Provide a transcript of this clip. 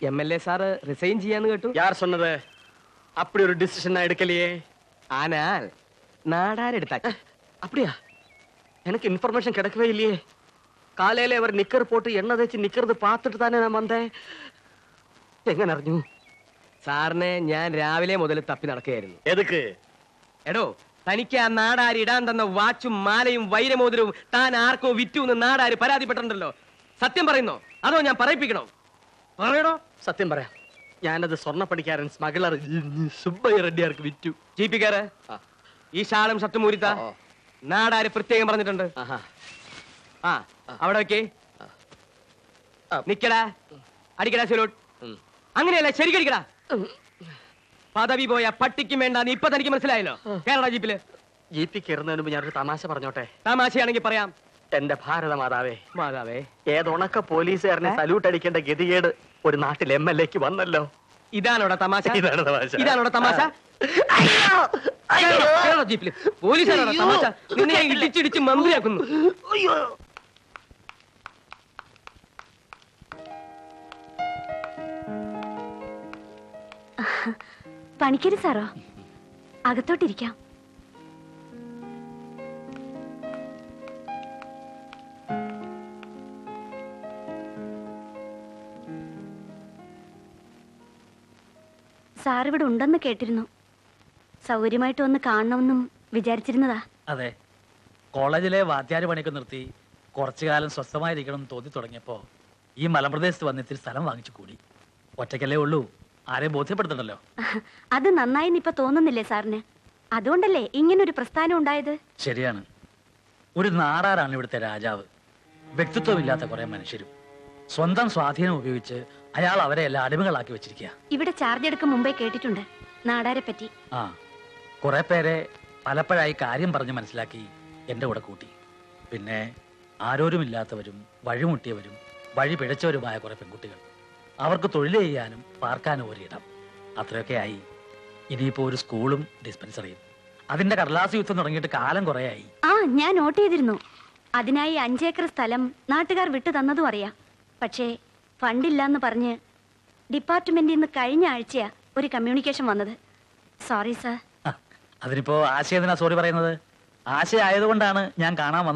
M L A sir resign ചെയ്യാന്ന് കേട്ടു யார் சொன்னது அப்படி ஒரு டிசிஷன் நான் எடுக்கலையே ആനാൽ നാടാരെടുത്താ அப்படியா எனக்கு இன்ஃபர்மேஷன் கிடைக்கவே இல்லையே காலையில அவர் நிக்கர் போட்டு எண்ணெய் தேய்ச்சி நிக்கிறது பார்த்துட்டு தானே நான் வந்தேன் എങ്ങനെ അറിഞ്ഞു സാറിനെ ഞാൻ രാവിലെ മുതൽ തപ്പി നടക്കുകയായിരുന്നു എതുക്ക് എടോ തനിക്ക് ആ നാടാര് ഇടാൻ തന്ന വാച്ചും മാലയും വൈരമോതിരവും താൻ ആർക്കോ വിറ്റു എന്ന് നാടാര് പരാതിപ്പെട്ടിട്ടുണ്ടല്ലോ. സത്യം പറയുന്നോ? അതോ ഞാൻ പറയിപ്പിക്കണോ? പറയണോ സത്യം പറയാം. ഞാനത് സ്വർണപ്പണിക്കാരൻ സ്മഗ്ലർ സുബ്ബയ്യ റെഡ്ഡിയാർക്ക് വിറ്റു. ജി പി കാര് ആ. ഈ ഷാളും ഷർട്ടും മൂരിത്ത ഓ. നാടാര് പ്രത്യേകം പറഞ്ഞിട്ടുണ്ട്. ആ അവിടെ വെക്കേ. നിക്കടാ. അടിക്കടാ സിലോട്ട്. അങ്ങനെയല്ല ശരിക്കടിക്കടാ. പദവി പോയ പട്ടിക്കും വേണ്ട നീ ഇപ്പൊ തനിക്ക് മനസ്സിലായല്ലോ. കേരള ജീപ്പിൽ. ജീപ്പിൽ കയറുന്നതിന് മുമ്പ് ഞാനൊരു തമാശ പറഞ്ഞോട്ടെ? തമാശയാണെങ്കിൽ പറയാം. എന്റെ ഭാരത മാതാവേ. മാതാവേ ഏതൊണക്ക പോലീസുകാരനെ സല്യൂട്ട് അടിക്കേണ്ട ഗതികേട് ഒരു നാട്ടിൽ എം എൽ എക്ക് വന്നല്ലോ. ഇതാണോടാ തമാശ? ഇതാണ് തമാശ. ഇതാണോടാ തമാശ? ജീപ്പിൽ. അയ്യോ! തമാശ? നിന്നെ ഇടിച്ചിടിച്ച് മന്ത്രിയാക്കുന്നു. അയ്യോ! പണിക്കര് സാറോ. അകത്തോട്ടിരിക്കാം. സാറിവിടെ ഉണ്ടെന്ന് കേട്ടിരുന്നു. സൗകര്യമായിട്ട് ഒന്ന് കാണണമെന്നും വിചാരിച്ചിരുന്നതാ. അതെ. കോളേജിലെ വാദ്യാര് പണിയൊക്കെ നിർത്തി കുറച്ചു കാലം സ്വസ്ഥമായിരിക്കണം തോന്നി തുടങ്ങിയപ്പോ ഈ മലമ്പ്രദേശത്ത് വന്ന് ഇത്തിരി സ്ഥലം വാങ്ങിച്ചു കൂടി. ഒറ്റയ്ക്കല്ലേ ഉള്ളൂ. ആരെയും ബോധ്യപ്പെടുത്തണ്ടല്ലോ? അത് നന്നായിന്ന് ഇപ്പൊ തോന്നുന്നില്ലേ സാറിന്? അതുകൊണ്ടല്ലേ ഇങ്ങനൊരു പ്രസ്ഥാനം ഉണ്ടായത്? ശരിയാണ്. ഒരു നാറാറാണ് ഇവിടുത്തെ രാജാവ്. വ്യക്തിത്വമില്ലാത്ത കുറെ മനുഷ്യരും. സ്വന്തം സ്വാധീനം ഉപയോഗിച്ച് അയാൾ അവരെ എല്ലാം അടിമകളാക്കി വെച്ചിരിക്കുക ഇവിടെ ചാർജ് എടുക്കും മുമ്പേ കേട്ടിട്ടുണ്ട്. നാടാരെ പറ്റി. ആ കുറെ പേരെ പലപ്പോഴായി കാര്യം പറഞ്ഞ് മനസ്സിലാക്കി എന്റെ കൂടെ കൂട്ടി. പിന്നെ ആരോരുമില്ലാത്തവരും വഴിമുട്ടിയവരും വഴി പിഴച്ചവരുമായ കുറെ പെൺകുട്ടികൾ. അവർക്ക് തൊഴിൽ ചെയ്യാനും പാർക്കാനും ഒരിടം. അത്രയൊക്കെ ആയി. ഇനിയിപ്പോ ഒരു സ്കൂളും ഡിസ്പെൻസറിയും. അതിന്റെ കടലാസ് യുദ്ധം തുടങ്ങിയിട്ട് കാലം കുറേയായി. ആ ഞാൻ നോട്ട് ചെയ്തിരുന്നു. അതിനായി അഞ്ചേക്കർ സ്ഥലം നാട്ടുകാർ വിട്ടു തന്നതും അറിയാം. പക്ഷേ ഫണ്ടില്ലാന്ന് പറഞ്ഞ് ഡിപ്പാർട്ട്മെന്റിൽ നിന്ന് കഴിഞ്ഞ ആഴ്ചയാ ഒരു കമ്മ്യൂണിക്കേഷൻ വന്നത്. Sorry sir. അതിനിപ്പോ ആശയ സോറി പറയുന്നത്? ആശയ ആയതുകൊണ്ടാണ് ഞാൻ കാണാൻ വന്നത്.